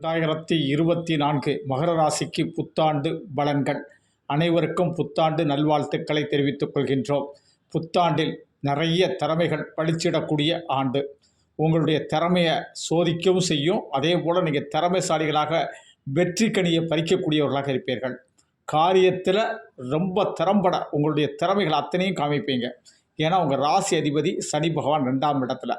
ரெண்டாயிரத்தி இருபத்தி நான்கு மகர ராசிக்கு புத்தாண்டு பலன்கள். அனைவருக்கும் புத்தாண்டு நல்வாழ்த்துக்களை தெரிவித்துக் கொள்கின்றோம். புத்தாண்டில் நிறைய திறமைகள் பளிச்சிடக்கூடிய ஆண்டு. உங்களுடைய திறமையை சோதிக்கவும் செய்யும். அதே போல் நீங்கள் திறமைசாலிகளாக வெற்றி கனியை பறிக்கக்கூடியவர்களாக இருப்பீர்கள். காரியத்தில் ரொம்ப திறம்பட உங்களுடைய திறமைகள் அத்தனையும் காமிப்பீங்க. ஏன்னா உங்கள் ராசி அதிபதி சனி பகவான் ரெண்டாம் இடத்துல.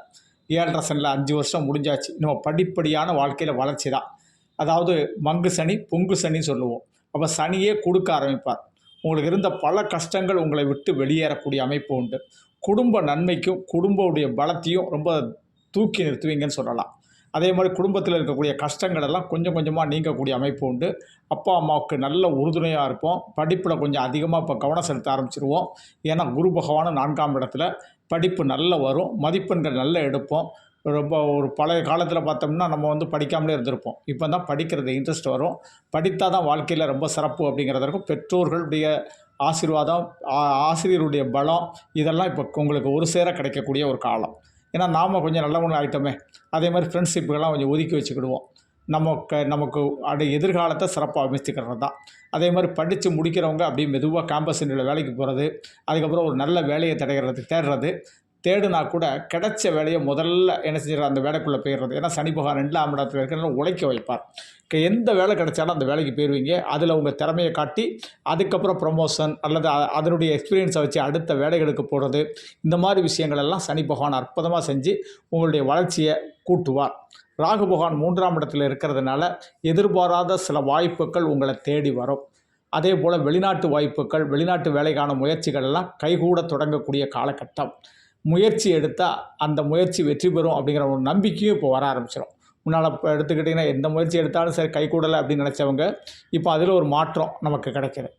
ஏழரை சனியில் அஞ்சு வருஷம் முடிஞ்சாச்சு. நம்ம படிப்படியான வாழ்க்கையில் வளர்ச்சி தான். அதாவது மங்கு சனி பொங்கு சனின்னு சொல்லுவோம். அப்போ சனியே கொடுக்க ஆரம்பிப்பார். உங்களுக்கு இருந்த பல கஷ்டங்கள் உங்களை விட்டு வெளியேறக்கூடிய அமைப்பு உண்டு. குடும்ப நன்மைக்கும் குடும்பவுடைய பலத்தையும் ரொம்ப தூக்கி நிறுத்துவீங்கன்னு சொல்லலாம். அதே மாதிரி குடும்பத்தில் இருக்கக்கூடிய கஷ்டங்கள் எல்லாம் கொஞ்சம் கொஞ்சமாக நீங்கக்கூடிய அமைப்பு உண்டு. அப்பா அம்மாவுக்கு நல்ல உறுதுணையாக இருப்போம். படிப்பில் கொஞ்சம் அதிகமாக இப்போ கவனம் செலுத்த ஆரம்பிச்சிருவோம். ஏன்னா குரு பகவானும் நான்காம் இடத்துல படிப்பு நல்ல வரும். மதிப்பெண்கள் நல்ல எடுப்போம். ரொம்ப ஒரு பழைய காலத்தில் பார்த்தோம்னா நம்ம வந்து படிக்காமலே இருந்திருப்போம். இப்போ தான் படிக்கிறது இன்ட்ரெஸ்ட் வரும். படித்தால் தான் வாழ்க்கையில் ரொம்ப சிறப்பு அப்படிங்கிறதற்கும் பெற்றோர்களுடைய ஆசீர்வாதம் ஆ- ஆசிரியருடைய பலம் இதெல்லாம் இப்போ உங்களுக்கு ஒரு சேர கிடைக்கக்கூடிய ஒரு காலம். ஏன்னா நாம் கொஞ்சம் நல்லவங்க ஆகிட்டோமே அதே மாதிரி ஃப்ரெண்ட்ஷிப்புகள்லாம் கொஞ்சம் ஒதுக்கி வச்சுக்கிடுவோம். நமக்கு நமக்கு அடு எதிர்காலத்தை சிறப்பாக அமைச்சுக்கிறது தான் அதே மாதிரி படித்து முடிக்கிறவங்க அப்படியே மெதுவாக கேம்பஸ் இன்றைய வேலைக்கு போகிறது அதுக்கப்புறம் ஒரு நல்ல வேலையை தடைகிறது தேடுறது தேடுனா கூட கிடைச்ச வேலையை முதல்ல என்ன செஞ்சார் அந்த வேலைக்குள்ளே போயிடுறது. ஏன்னா சனி பகவான் ரெண்டாம் இடத்துல இருக்கிறனால உழைக்க வைப்பார். எந்த வேலை கிடைச்சாலும் அந்த வேலைக்கு போயிடுவீங்க அதில் உங்கள் திறமையை காட்டி அதுக்கப்புறம் ப்ரொமோஷன் அல்லது அதனுடைய எக்ஸ்பீரியன்ஸை வச்சு அடுத்த வேலைகளுக்கு போகிறது இந்த மாதிரி விஷயங்கள் எல்லாம் சனி பகவான் அற்புதமாக செஞ்சு உங்களுடைய வளர்ச்சியை கூட்டுவார். ராகு பகவான் மூன்றாம் இடத்துல இருக்கிறதுனால எதிர்பாராத சில வாய்ப்புகள் உங்களை தேடி வரும். அதே போல் வெளிநாட்டு வாய்ப்புகள் வெளிநாட்டு வேலைக்கான முயற்சிகள் எல்லாம் கைகூட தொடங்கக்கூடிய காலகட்டம். முயற்சி எடுத்தால் அந்த முயற்சி வெற்றி பெறும் அப்படிங்கிற ஒரு நம்பிக்கையும் இப்போ வர ஆரம்பிச்சிடும் முன்னால் இப்போ எடுத்துக்கிட்டிங்கன்னா எந்த முயற்சி எடுத்தாலும் சரி கைகூடலை அப்படின்னு நினச்சவங்க இப்போ அதில் ஒரு மாற்றம் நமக்கு கிடைக்கிது.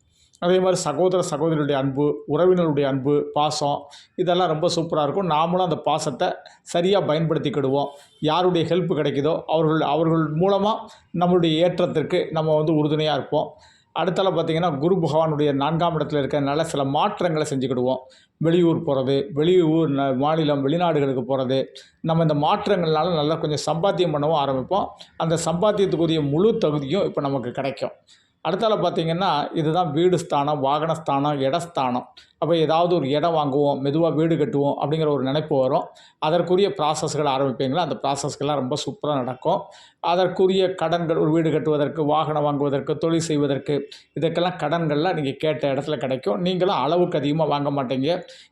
அதே மாதிரி சகோதர சகோதரியுடைய அன்பு உறவினருடைய அன்பு பாசம் இதெல்லாம் ரொம்ப சூப்பராக இருக்கும். நாமளும் அந்த பாசத்தை சரியாக பயன்படுத்திக்கிடுவோம். யாருடைய ஹெல்ப் கிடைக்குதோ அவர்கள் அவர்கள் மூலமாக நம்மளுடைய ஏற்றத்திற்கு நம்ம வந்து உறுதுணையாக இருப்போம். அடுத்தால பார்த்தீங்கன்னா குரு பகவானுடைய நான்காம் இடத்துல இருக்கிறதுனால சில மாற்றங்களை செஞ்சுக்கிடுவோம். வெளியூர் போகிறது வெளியூர் ந- மாநிலம் வெளிநாடுகளுக்கு போகிறது நம்ம இந்த மாற்றங்கள்னால நல்லா கொஞ்சம் சம்பாத்தியம் பண்ணவும் ஆரம்பிப்போம். அந்த சம்பாத்தியத்துக்குரிய முழு தகுதியும் இப்போ நமக்கு கிடைக்கும். அடுத்தால பார்த்தீங்கன்னா இதுதான் வீடு ஸ்தானம் வாகன ஸ்தானம் இடஸ்தானம். அப்போ ஏதாவது ஒரு இடம் வாங்குவோம் மெதுவாக வீடு கட்டுவோம் அப்படிங்கிற ஒரு நினைப்பு வரும். அதற்குரிய ப்ராசஸ்கள் ஆரம்பிப்பீங்களா? அந்த ப்ராசஸ்கள்லாம் ரொம்ப சூப்பராக நடக்கும். அதற்குரிய கடன்கள் ஒரு வீடு கட்டுவதற்கு வாகனம் வாங்குவதற்கு தொழில் செய்வதற்கு இதுக்கெல்லாம் கடன்கள்லாம் நீங்கள் கேட்ட இடத்துல கிடைக்கும். நீங்களும் அளவுக்கு அதிகமாக வாங்க மாட்டீங்க.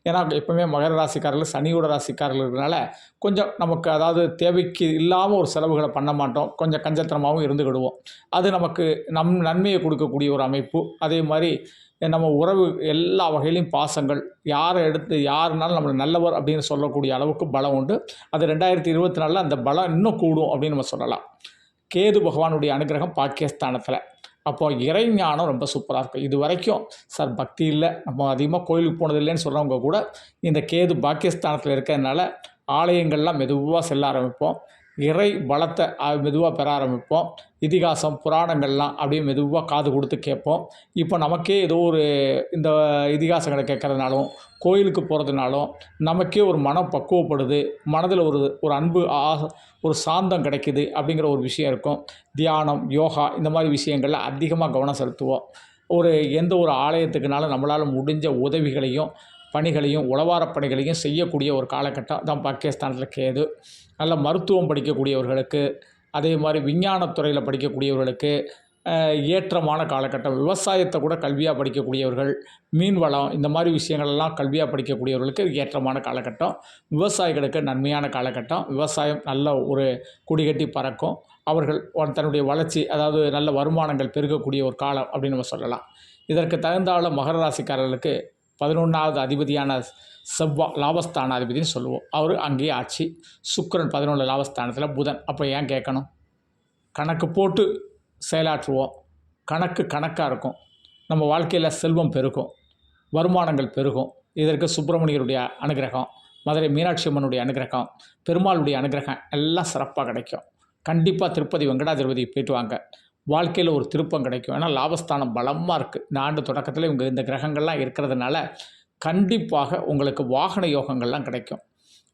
ஏன்னா எப்பவுமே மகர ராசிக்காரர்கள் சனியோட ராசிக்காரர்கள் இருக்கிறனால கொஞ்சம் நமக்கு அதாவது தேவைக்கு இல்லாமல் ஒரு செலவுகளை பண்ண மாட்டோம். கொஞ்சம் கஞ்சத்தனமாகவும் இருந்துக்கிடுவோம். அது நமக்கு நம் நன்மையை கொடுக்கக்கூடிய ஒரு அமைப்பு. அதே மாதிரி நம்ம உறவு எல்லா வகையிலையும் பாசங்கள். யாரை எடுத்து யாருனாலும் நம்மளை நல்லவர் அப்படின்னு சொல்லக்கூடிய அளவுக்கு பலம் உண்டு. அது ரெண்டாயிரத்தி இருபத்தி நாலில் அந்த பலம் இன்னும் கூடும் அப்படின்னு நம்ம சொல்லலாம். கேது பகவானுடைய அனுகிரகம் பாக்கியஸ்தானத்தில். அப்போ இறைஞானம் ரொம்ப சூப்பராக இருக்கும். இது வரைக்கும் சார் பக்தி இல்லை. நம்ம அதிகமாக கோயிலுக்கு போனது இல்லைன்னு சொல்கிறவங்க கூட இந்த கேது பாக்கியஸ்தானத்தில் இருக்கிறதுனால ஆலயங்கள்லாம் மெதுவாக செல்ல ஆரம்பிப்போம். இறை பலத்தை மெதுவாக பெற ஆரம்பிப்போம். இதிகாசம் புராணங்கள்லாம் அப்படியே மெதுவாக காது கொடுத்து கேட்போம். இப்போ நமக்கே ஏதோ ஒரு இந்த இதிகாசங்களை கேட்குறதுனாலும் கோயிலுக்கு போகிறதுனாலும் நமக்கே ஒரு மனம் பக்குவப்படுது. மனதில் ஒரு ஒரு அன்பு ஆ ஒரு சாந்தம் கிடைக்குது அப்படிங்கிற ஒரு விஷயம் இருக்கும். தியானம் யோகா இந்த மாதிரி விஷயங்களில் அதிகமாக கவனம் செலுத்துவோம். ஒரு எந்த ஒரு ஆலயத்துக்குனாலும் நம்மளால் முடிஞ்ச உதவிகளையும் பணிகளையும் உளவாரப் பணிகளையும் செய்யக்கூடிய ஒரு காலகட்டம் தான் பாகிஸ்தானில் கேது நல்ல மருத்துவம் படிக்கக்கூடியவர்களுக்கு அதே மாதிரி விஞ்ஞானத்துறையில் படிக்கக்கூடியவர்களுக்கு ஏற்றமான காலகட்டம். விவசாயத்தை கூட கல்வியாக படிக்கக்கூடியவர்கள் மீன் வளம் இந்த மாதிரி விஷயங்களெல்லாம் கல்வியாக படிக்கக்கூடியவர்களுக்கு ஏற்றமான காலகட்டம். விவசாயிகளுக்கு நன்மையான காலகட்டம். விவசாயம் நல்ல ஒரு குடிகட்டி பறக்கும். அவர்கள் தன்னுடைய வளர்ச்சி அதாவது நல்ல வருமானங்கள் பெருகக்கூடிய ஒரு காலம் அப்படின்னு நம்ம சொல்லலாம். இதற்கு தகுந்தால மகர ராசிக்காரர்களுக்கு பதினொன்றாவது அதிபதியான செவ்வா லாபஸ்தானாதிபதினு சொல்லுவோம். அவர் அங்கேயே ஆட்சி. சுக்கரன் பதினொன்று லாபஸ்தானத்தில் புதன். அப்போ ஏன் கேட்கணும்? கணக்கு போட்டு செயலாற்றுவோம். கணக்கு கணக்காக இருக்கும். நம்ம வாழ்க்கையில் செல்வம் பெருகும். வருமானங்கள் பெருகும். இதற்கு சுப்பிரமணியருடைய அனுகிரகம் மதுரை மீனாட்சி அம்மனுடைய அனுகிரகம் பெருமாளுடைய அனுகிரகம் எல்லாம் சிறப்பாக கிடைக்கும். கண்டிப்பாக திருப்பதி வெங்கடாதிபதி போயிட்டு வாங்க. வாழ்க்கையில் ஒரு திருப்பம் கிடைக்கும். ஏன்னா லாபஸ்தானம் பலமாக இருக்குது இந்த ஆண்டு தொடக்கத்தில் இவங்க இந்த கிரகங்கள்லாம் இருக்கிறதுனால கண்டிப்பாக உங்களுக்கு வாகன யோகங்கள்லாம் கிடைக்கும்.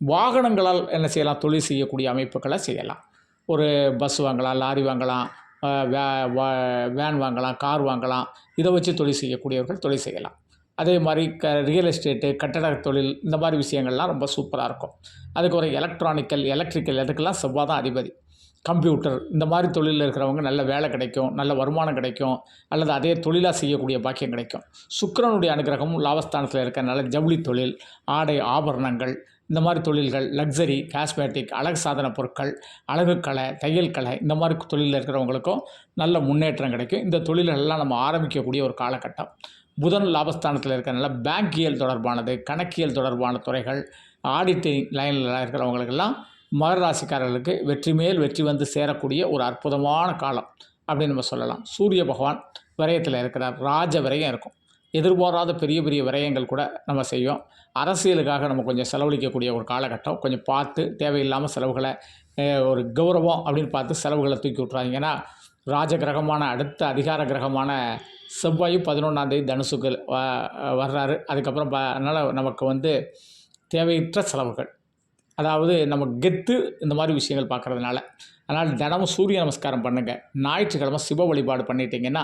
வாகனங்களால் என்ன செய்யலாம்? தொழில் செய்யக்கூடிய அமைப்புகளை செய்யலாம். ஒரு பஸ் வாங்கலாம் லாரி வாங்கலாம் வே வா- வேன் வாங்கலாம் கார் வாங்கலாம். இதை வச்சு தொழில் செய்யக்கூடியவர்கள் தொழில் செய்யலாம். அதே மாதிரி க ரியல் எஸ்டேட்டு கட்டட தொழில் இந்த மாதிரி விஷயங்கள்லாம் ரொம்ப சூப்பராக இருக்கும். அதுக்கு ஒரு எலக்ட்ரானிக்கல் எலக்ட்ரிக்கல் இதுக்கெல்லாம் செவ்வாய் தான் அதிபதி. கம்ப்யூட்டர் இந்த மாதிரி தொழிலில் இருக்கிறவங்க நல்ல வேலை கிடைக்கும் நல்ல வருமானம் கிடைக்கும் அல்லது அதே தொழிலாக செய்யக்கூடிய பாக்கியம் கிடைக்கும். சுக்கரனுடைய அனுகிரகமும் லாபஸ்தானத்தில் இருக்கிறனால ஜவுளி தொழில் ஆடை ஆபரணங்கள் இந்த மாதிரி தொழில்கள் லக்ஸரி காஸ்மேட்டிக் அழகு சாதன பொருட்கள் அழகுக்கலை தையல் கலை இந்த மாதிரி தொழிலில் இருக்கிறவங்களுக்கும் நல்ல முன்னேற்றம் கிடைக்கும். இந்த தொழில்கள்லாம் நம்ம ஆரம்பிக்கக்கூடிய ஒரு காலகட்டம். புதன் லாபஸ்தானத்தில் இருக்கிறனால பேங்கியல் தொடர்பானது கணக்கியல் தொடர்பான துறைகள் ஆடிட்டிங் லைனில் இருக்கிறவங்களுக்கெல்லாம் மகர ராசிக்காரர்களுக்கு வெற்றி மேல் வெற்றி வந்து சேரக்கூடிய ஒரு அற்புதமான காலம் அப்படின்னு நம்ம சொல்லலாம். சூரிய பகவான் விரயத்தில் இருக்கிறார். ராஜ விரயம் இருக்கும். எதிர்பாராத பெரிய பெரிய விரயங்கள் கூட நம்ம செய்யும் அரசியலுக்காக நம்ம கொஞ்சம் செலவழிக்கக்கூடிய ஒரு காலகட்டம். கொஞ்சம் பார்த்து தேவையில்லாமல் செலவுகளை ஒரு கௌரவம் அப்படின்னு பார்த்து செலவுகளை தூக்கி விட்றாங்க ஏன்னா ராஜ கிரகமான அடுத்த அதிகார கிரகமான செவ்வாயும் பதினொன்றாந்தேதி தனுசுக்கு வ- வர்றாரு. அதுக்கப்புறம் ப அதனால் நமக்கு வந்து தேவையற்ற செலவுகள். அதாவது நம்ம கெத்து இந்த மாதிரி விஷயங்கள் பார்க்குறதுனால. அதனால் தினமும் சூரிய நமஸ்காரம் பண்ணுங்கள் ஞாயிற்றுக்கிழமை சிவ வழிபாடு பண்ணிட்டீங்கன்னா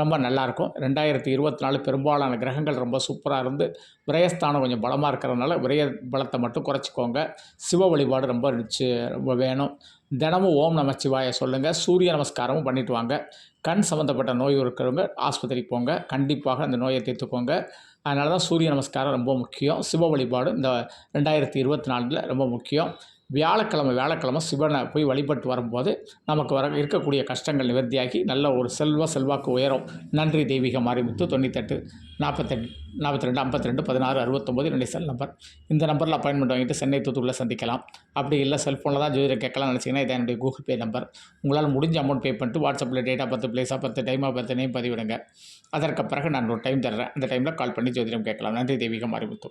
ரொம்ப நல்லாயிருக்கும். ரெண்டாயிரத்தி இருபத்தி நாலு பெரும்பாலான கிரகங்கள் ரொம்ப சூப்பராக இருந்து விரயஸ்தானம் கொஞ்சம் பலமாக இருக்கிறதுனால விரய பலத்தை மட்டும் குறைச்சிக்கோங்க. சிவ வழிபாடு ரொம்ப ரிச்சு ரொம்ப வேணும். தினமும் ஓம் நமச்சிவாய சொல்லுங்கள் சூரிய நமஸ்காரமும் பண்ணிட்டு வாங்க. கண் சம்மந்தப்பட்ட நோய் இருக்கிறவங்க ஆஸ்பத்திரிக்கு போங்க. கண்டிப்பாக அந்த நோயை தீர்த்துக்கோங்க. அதனால தான் சூரிய நமஸ்காரம் ரொம்ப முக்கியம். சிவ வழிபாடு இந்த ரெண்டாயிரத்தி இருபத்தி நாலில் ரொம்ப முக்கியம். வியாழக்கிழமை வியாழக்கிழமை சிவனை போய் வழிபட்டு வரும்போது நமக்கு வர இருக்கக்கூடிய கஷ்டங்கள் நிவர்த்தியாகி நல்ல ஒரு செல்வ செல்வாக்கு உயரும். நன்றி தெய்வீக மாறிமுத்து தொண்ணூத்தெட்டு நாற்பத்தெட்டு நாற்பத்தி ரெண்டு ஐம்பத்தி ரெண்டு பதினாறு அறுபத்தொம்போது என்னுடைய செல் நம்பர் இந்த நம்பரில் அப்பாயின்மெண்ட் வாங்கிட்டு சென்னை தூத்துக்குள்ளே சந்திக்கலாம். அப்படி இல்லை செல்ஃபோனில் தான் ஜோதிடம் கேட்கலாம் நினச்சிங்கன்னா இதான் என்னுடைய கூகுள் பே நம்பர் உங்களால் முடிஞ்ச அமௌண்ட் பே பண்ணிட்டு வாட்ஸ்அப்பில் டேட்டா பத்து பிளேஸாக பத்து டைமாக பத்து நேம் பதிவிடுங்க. அதற்கு பிறகு நான் ஒரு டைம் தர்றேன். அந்த டைமில் கால் பண்ணி ஜோதிடம் கேட்கலாம். நன்றி தெய்வீக மாறிமுத்து